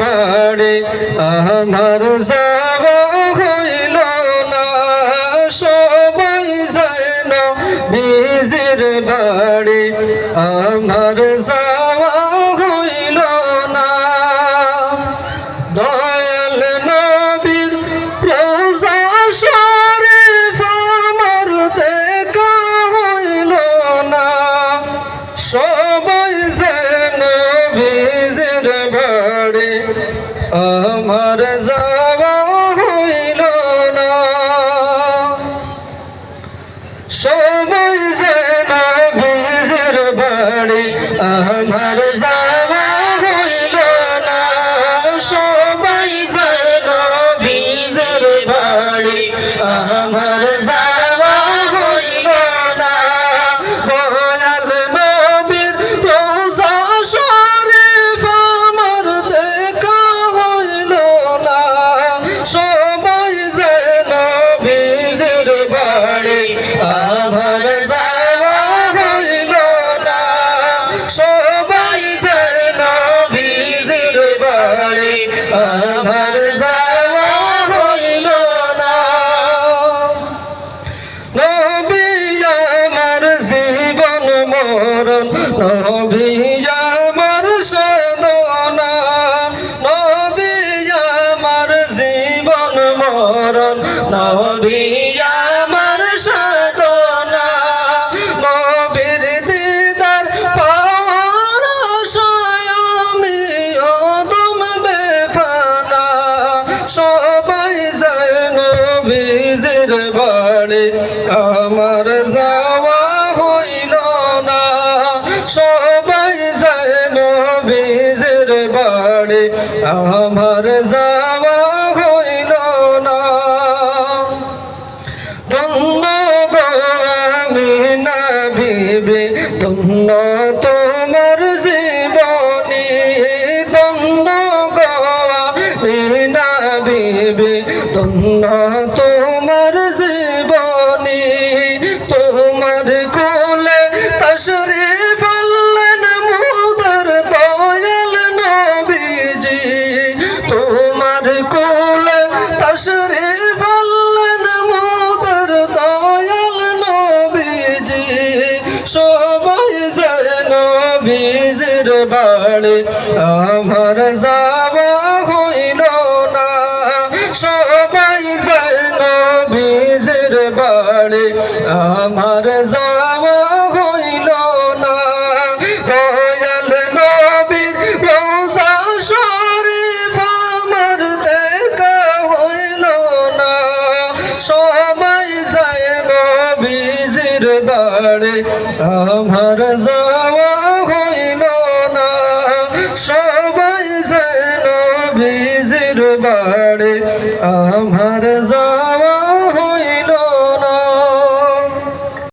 বাড়ে আমার যাওয়া হইল না। সবাই যায় না নিজের বাড়ে আমার যাওয়া হইল না। দয়াল নবীর প্রজা শরীফ আমার দেখা হইল না। সবাই যেন মরণ নবী আমার আমার জীবন মরণ, নবী আমার নবীর সবাই যায় নবীজের বাড়ি, আমার যাওয়া আমার যাওয়া হইল না। গো আমি না বিবি ধন্য তোমার জীবনী। গো আমি না বিবি ধন্য তোমার জীবনী। তোমার কোলে তশরিফ বাড়ি আমার যাওয়া হইল না। সবাই যায় নবীজির বাড়ি, আমার যাওয়া হইল না। দয়াল নবীর রোজা শরীফ আমার দেখা হইল না। সবাই যায় নবীজির বাড়ি, আমার যাওয়া হইল বাড়ি আমার যাওয়া